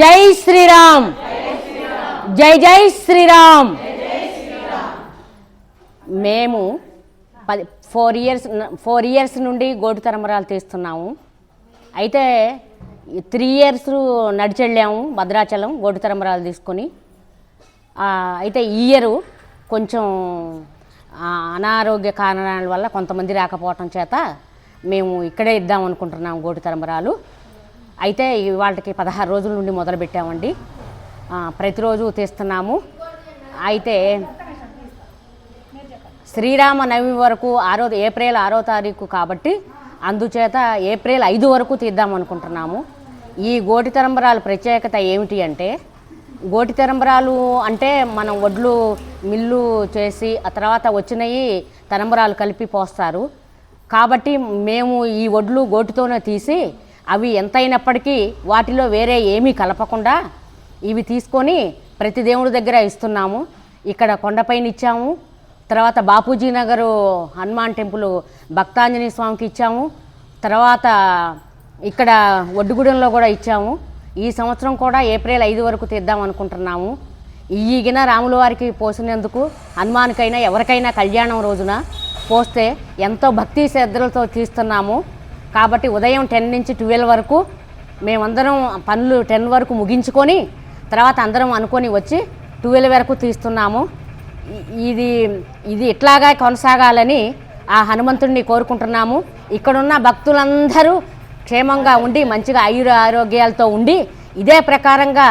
జై శ్రీరామ్. జై జై శ్రీరామ్. మేము పది ఫోర్ ఇయర్స్ ఫోర్ ఇయర్స్ నుండి గోటు తరమరాలు తీస్తున్నాము. అయితే త్రీ ఇయర్స్ నడిచెళ్ళాము భద్రాచలం గోటు తరమరాలు తీసుకొని. అయితే ఈ ఇయర్ కొంచెం అనారోగ్య కారణాల వల్ల కొంతమంది రాకపోవటం చేత మేము ఇక్కడే ఇద్దాం అనుకుంటున్నాము గోటు తరమరాలు. అయితే వాళ్ళకి పదహారు రోజుల నుండి మొదలుపెట్టామండి. ప్రతిరోజు తీస్తున్నాము. అయితే శ్రీరామ నవమి వరకు ఆరో ఏప్రిల్ ఆరో తారీఖు కాబట్టి అందుచేత ఏప్రిల్ ఐదు వరకు తీద్దాం అనుకుంటున్నాము. ఈ గోటి తరంబరాల ప్రత్యేకత ఏమిటి అంటే గోటి తరంబరాలు అంటే మనం వడ్లు మిల్లు చేసి ఆ తర్వాత వచ్చినవి తరంబరాలు కలిపి పోస్తారు. కాబట్టి మేము ఈ వడ్లు గోటితోనే తీసి అవి ఎంతైనప్పటికీ వాటిలో వేరే ఏమీ కలపకుండా ఇవి తీసుకొని ప్రతి దేవుడి దగ్గర ఇస్తున్నాము. ఇక్కడ కొండపైన ఇచ్చాము తర్వాత బాపూజీ నగరు హనుమాన్ టెంపుల్ భక్తాంజనేయ స్వామికి ఇచ్చాము. తర్వాత ఇక్కడ ఒడ్డుగూడెంలో కూడా ఇచ్చాము. ఈ సంవత్సరం కూడా ఏప్రిల్ ఐదు వరకు తీద్దాం అనుకుంటున్నాము. ఈగిన రాముల వారికి పోసినందుకు హనుమానికైనా ఎవరికైనా కళ్యాణం రోజున పోస్తే ఎంతో భక్తి శ్రద్ధలతో తీస్తున్నాము. కాబట్టి ఉదయం టెన్ నుంచి ట్వెల్వ్ వరకు మేమందరం పనులు టెన్ వరకు ముగించుకొని తర్వాత అందరం అనుకొని వచ్చి ట్వెల్వ్ వరకు తీస్తున్నాము. ఇది ఇది ఇట్లాగా కొనసాగాలని ఆ హనుమంతుడిని కోరుకుంటున్నాము. ఇక్కడున్న భక్తులందరూ క్షేమంగా ఉండి మంచిగా ఆయుర ఆరోగ్యాలతో ఉండి ఇదే ప్రకారంగా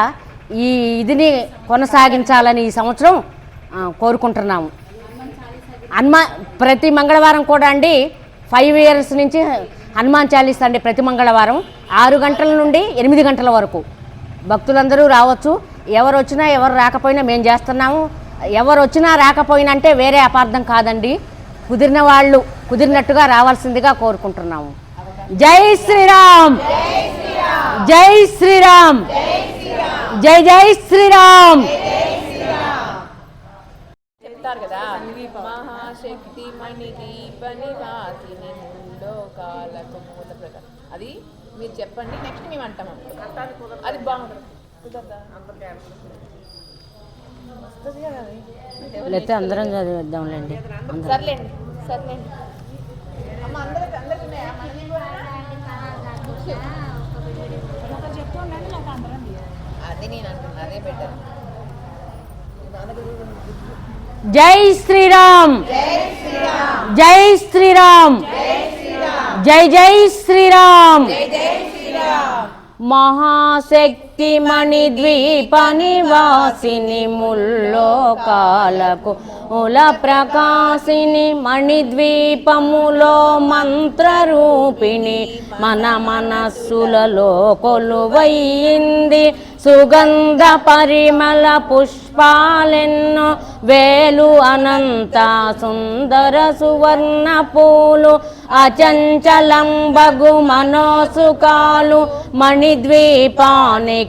ఈ ఇదిని కొనసాగించాలని ఈ సంవత్సరం కోరుకుంటున్నాము. హనుమా ప్రతి మంగళవారం కూడా అండి ఫైవ్ ఇయర్స్ నుంచి హనుమాన్ చాలీస్ అండి ప్రతి మంగళవారం ఆరు గంటల నుండి ఎనిమిది గంటల వరకు. భక్తులందరూ రావచ్చు. ఎవరు వచ్చినా ఎవరు రాకపోయినా మేము చేస్తున్నాము. ఎవరు వచ్చినా రాకపోయినా అంటే వేరే అపార్థం కాదండి. కుదిరిన వాళ్ళు కుదిరినట్టుగా రావాల్సిందిగా కోరుకుంటున్నాము. జై శ్రీరామ్! జై శ్రీరామ్! జై జై శ్రీరామ్! చెప్తారు కదా మహాశక్తి మణి దీప నివాసిని లోకాలకు మూల ప్రకారం. అది మీరు చెప్పండి నెక్స్ట్ మేము అంటాం అప్పుడు. అది బాగుంటుంది. కుదరదా? వస్తుంది కదా అది. లేకపోతే అందరం చదివేద్దాంలేండి. సర్లేండి సర్లేండి. అమ్మ అందరికి అందరికి ఉన్నాయా? మనకి కూడా? అది నేను అంటున్నా అదే బెటర్. జై శ్రీరామ్. జై శ్రీరామ్. జై జై శ్రీరామ్ మహాశక్తి మణి ద్వీప నివాసిని ముల్లోకాలకు ఉల ప్రకాశిని మణిద్వీపములో మంత్రరూపిణి మన మనస్సులలో కొలువయ్యింది సుగంధ పరిమళ పుష్పాలెన్నో వేలు అనంత సుందర సువర్ణ పూలు అచంచలం బగు మనోసుకాలు మణిద్వీపానికి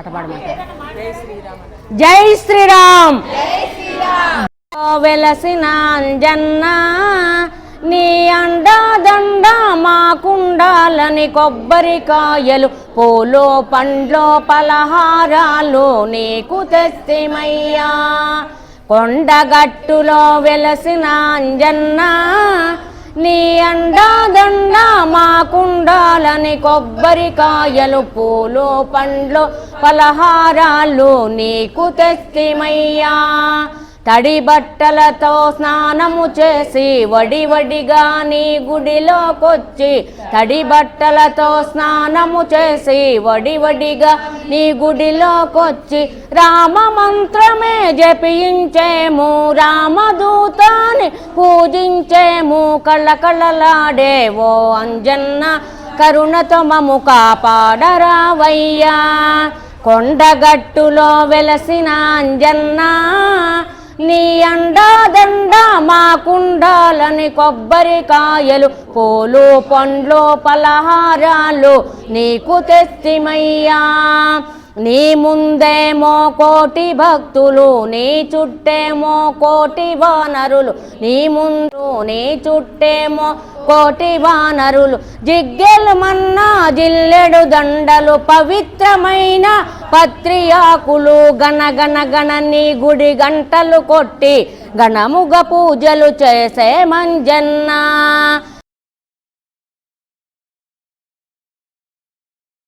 పాట పాడమంటారు జై శ్రీరామ్. వెలసిన అంజన్న నీ అండా దండ మాకుండాలని కొబ్బరికాయలు పూలో పండ్లో పలహారాలు నీకు తెస్తిమయ్యా. కొండగట్టులో వెలసిన అంజన్న నీ అండా దండ మాకుండాలని కొబ్బరికాయలు పూలు పండ్లు పలహారాలు నీకు తెస్తిమయ్యా తడి బట్టలతో స్నానము చేసి వడి వడిగా నీ గుడిలోకొచ్చి తడి బట్టలతో స్నానము చేసి వడి వడిగా నీ గుడిలోకొచ్చి రామ మంత్రమే జపించేము రామదూతాన్ని పూజించేము కళ్ళకళ్ళలాడే ఓ అంజన్న కరుణతో మము కాపాడరావయ్యా. కొండగట్టులో వెలసిన అంజన్న నీ అండాదండ మాకుండాలని కొబ్బరికాయలు పూలు పండ్లు పలహారాలు నీకు తెస్తిమయ్యా నీ ముందేమో కోటి భక్తులు నీ చుట్టేమో కోటి వానరులు నీ ముందు నీ చుట్టేమో కోటి వానరులు జిగ్గెలు మన్నా జిల్లెడు దండలు పవిత్రమైన పత్రియాకులు గణగణ గణని గుడి గంటలు కొట్టి గణముగ పూజలు చేసే మంజన్న.